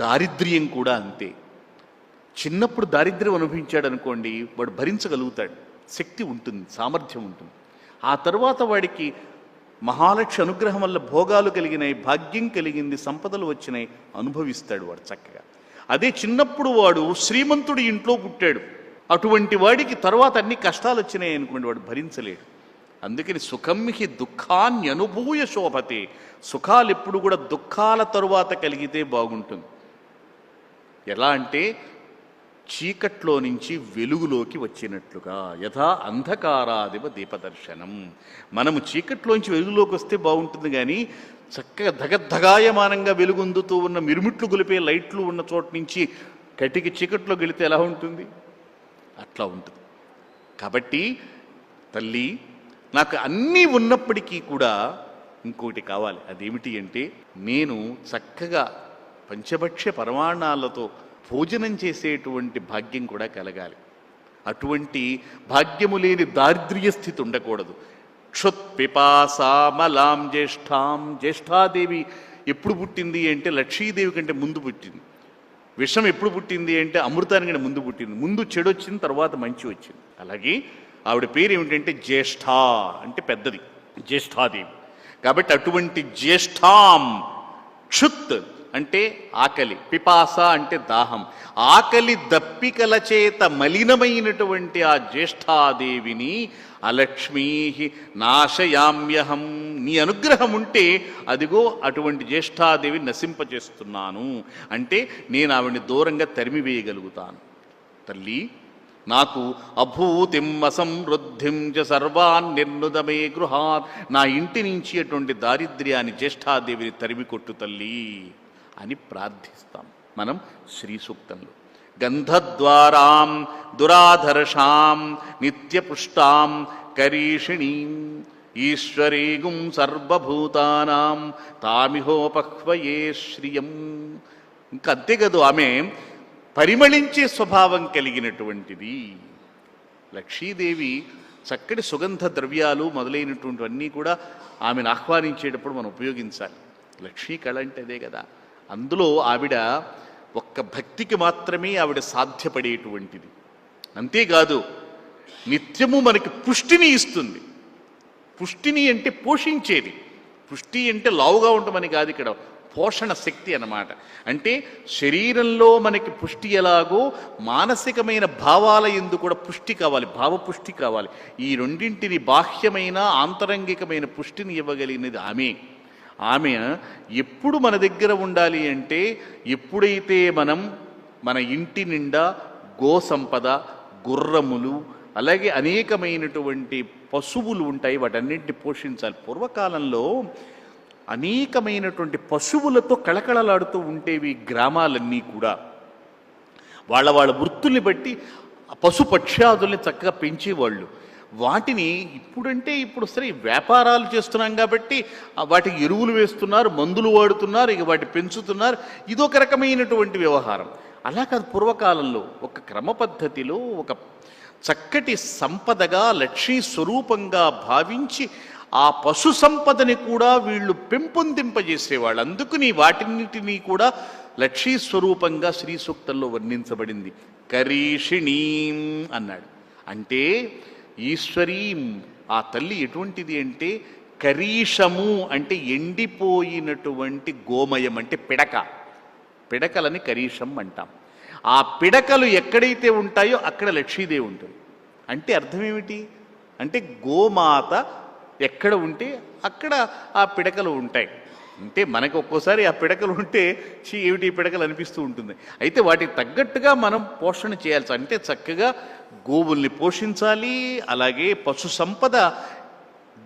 దారిద్ర్యం కూడా అంతే. చిన్నప్పుడు దారిద్ర్యం అనుభవించాడు అనుకోండి వాడు భరించగలుగుతాడు. శక్తి ఉంటుంది సామర్థ్యం ఉంటుంది. ఆ తర్వాత వాడికి మహాలక్ష్మి అనుగ్రహం వల్ల భోగాలు కలిగినాయి భాగ్యం కలిగింది సంపదలు వచ్చినాయి అనుభవిస్తాడు వాడు చక్కగా. అదే చిన్నప్పుడు వాడు శ్రీమంతుడి ఇంట్లో పుట్టాడు. అటువంటి వాడికి తర్వాత అన్ని కష్టాలు వచ్చినాయి అనుకోండి వాడు భరించలేడు. అందుకని సుఖం హి దుఃఖాన్ని అనుభూయ శోభతే. సుఖాలు ఎప్పుడు కూడా దుఃఖాల తరువాత కలిగితే బాగుంటుంది. ఎలా అంటే చీకట్లో నుంచి వెలుగులోకి వచ్చినట్లుగా యథా అంధకారాదివ దీపదర్శనం. మనము చీకట్లోంచి వెలుగులోకి వస్తే బాగుంటుంది కానీ చక్కగా ధగద్ధగాయమానంగా వెలుగొందుతూ ఉన్న మిరుమిట్లు గొలిపే లైట్లు ఉన్న చోట నుంచి కటికి చీకట్లో గెలితే ఎలా ఉంటుంది? అట్లా ఉంటుంది. కాబట్టి తల్లి నాకు అన్నీ ఉన్నప్పటికీ కూడా ఇంకోటి కావాలి. అదేమిటి అంటే నేను చక్కగా పంచభక్ష పరమాణాలతో భోజనం చేసేటువంటి భాగ్యం కూడా కలగాలి. అటువంటి భాగ్యము లేని దారిద్ర్య స్థితి ఉండకూడదు. క్షుత్ పిపాసామలాం జ్యేష్ఠాం జ్యేష్ఠాదేవి ఎప్పుడు పుట్టింది అంటే లక్ష్మీదేవి కంటే ముందు పుట్టింది. విషం ఎప్పుడు పుట్టింది అంటే అమృతానికంటే ముందు పుట్టింది. ముందు చెడు వచ్చింది తర్వాత మంచి వచ్చింది. అలాగే ఆవిడ పేరు ఏమిటంటే జ్యేష్ఠ అంటే పెద్దది జ్యేష్ఠాదేవి. కాబట్టి అటువంటి జ్యేష్ఠాం క్షుత్ అంటే ఆకలి. పిపాస అంటే దాహం. ఆకలి దప్పికల చేత మలినమైనటువంటి ఆ జ్యేష్ఠాదేవిని అలక్ష్మీ నాశయామ్యహం. నీ అనుగ్రహం ఉంటే అదిగో అటువంటి జ్యేష్ఠాదేవి నశింపజేస్తున్నాను. అంటే నేను ఆవిడ్ని దూరంగా తరిమివేయగలుగుతాను. తల్లి నాకు అభూతిం అసంవృద్ధిం చ సర్వాన్ నిర్నుదమే గృహాత్. నా ఇంటి నుంచి అటువంటి దారిద్ర్యాన్ని జ్యేష్ఠాదేవిని తరిమి కొట్టు తల్లి. అని ప్రార్థిస్తాం. మనం శ్రీ సూక్తంలో గంధద్వారాం దురాధర్షాం నిత్యపుష్టాం కరీషిణీం ఈశ్వరీగుం సర్వభూతానాం తామిహోపహ్వయే శ్రియం. ఇంకా అంతేకాదు ఆమె పరిమళించే స్వభావం కలిగినటువంటిది. లక్ష్మీదేవి చక్కటి సుగంధ ద్రవ్యాలు మొదలైనటువంటివన్నీ కూడా ఆమెను ఆహ్వానించేటప్పుడు మనం ఉపయోగించాలి. లక్ష్మీ కళ అంటే అదే కదా. అందులో ఆవిడ ఒక్క భక్తికి మాత్రమే ఆవిడ సాధ్యపడేటువంటిది. అంతేకాదు నిత్యము మనకి పుష్టిని ఇస్తుంది. పుష్టిని అంటే పోషించేది. పుష్టి అంటే లావుగా ఉండమని కాదు ఇక్కడ పోషణ శక్తి అన్నమాట. అంటే శరీరంలో మనకి పుష్టి ఎలాగో మానసికమైన భావాల ఎందు కూడా పుష్టి కావాలి భావ పుష్టి కావాలి. ఈ రెండింటిని బాహ్యమైన ఆంతరంగికమైన పుష్టిని ఇవ్వగలిగినది ఆమె. ఆమె ఎప్పుడు మన దగ్గర ఉండాలి అంటే ఎప్పుడైతే మనం మన ఇంటి నిండా గో సంపద గుర్రములు అలాగే అనేకమైనటువంటి పశువులు ఉంటాయి వాటన్నింటిని పోషించాలి. పూర్వకాలంలో అనేకమైనటువంటి పశువులతో కళకళలాడుతూ ఉండేవి గ్రామాలన్నీ కూడా. వాళ్ళ వాళ్ళ వృత్తుల్ని బట్టి ఆ పశు పక్ష్యాదుల్ని చక్కగా పెంచేవాళ్ళు. వాటిని ఇప్పుడంటే ఇప్పుడు సరే వ్యాపారాలు చేస్తున్నాం కాబట్టి వాటికి ఎరువులు వేస్తున్నారు మందులు వాడుతున్నారు ఇక వాటి పెంచుతున్నారు. ఇదొక రకమైనటువంటి వ్యవహారం. అలా కాదు పూర్వకాలంలో ఒక క్రమ పద్ధతిలో ఒక చక్కటి సంపదగా లక్ష్మీ స్వరూపంగా భావించి ఆ పశు సంపదని కూడా వీళ్ళు పెంపొందింపజేసేవాళ్ళు. అందుకని వాటిన్నిటినీ కూడా లక్ష్మీ స్వరూపంగా శ్రీ సూక్తంలో వర్ణించబడింది. కరీషిణీం అన్నాడు. అంటే ఈశ్వరీం ఆ తల్లి ఎటువంటిది అంటే కరీషము అంటే ఎండిపోయినటువంటి గోమయం అంటే పిడక. పిడకలని కరీషం అంటాం. ఆ పిడకలు ఎక్కడైతే ఉంటాయో అక్కడ లక్ష్మీదేవి ఉంటుంది అంటే అర్థం ఏమిటి? అంటే గోమాత ఎక్కడ ఉంటే అక్కడ ఆ పిడకలు ఉంటాయి. అంటే మనకు ఒక్కోసారి ఆ పిడకలు ఉంటే చీ ఏమిటి పిడకలు అనిపిస్తూ ఉంటుంది. అయితే వాటికి తగ్గట్టుగా మనం పోషణ చేయాల్సి అంటే చక్కగా గోవుల్ని పోషించాలి అలాగే పశు సంపద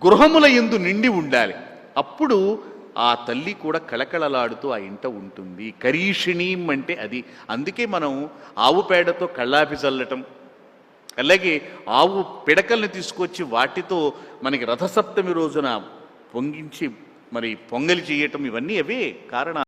గృహముల ఎందు నిండి ఉండాలి. అప్పుడు ఆ తల్లి కూడా కళకళలాడుతూ ఆ ఇంట ఉంటుంది. కరీషిణీం అంటే అది. అందుకే మనం ఆవు పేడతో కళ్ళాపి చల్లటం అలాగే ఆవు పిడకల్ని తీసుకొచ్చి వాటితో మనకి రథసప్తమి రోజున పొంగించి మరి పొంగలి చేయటం ఇవన్నీ అవే కారణాలు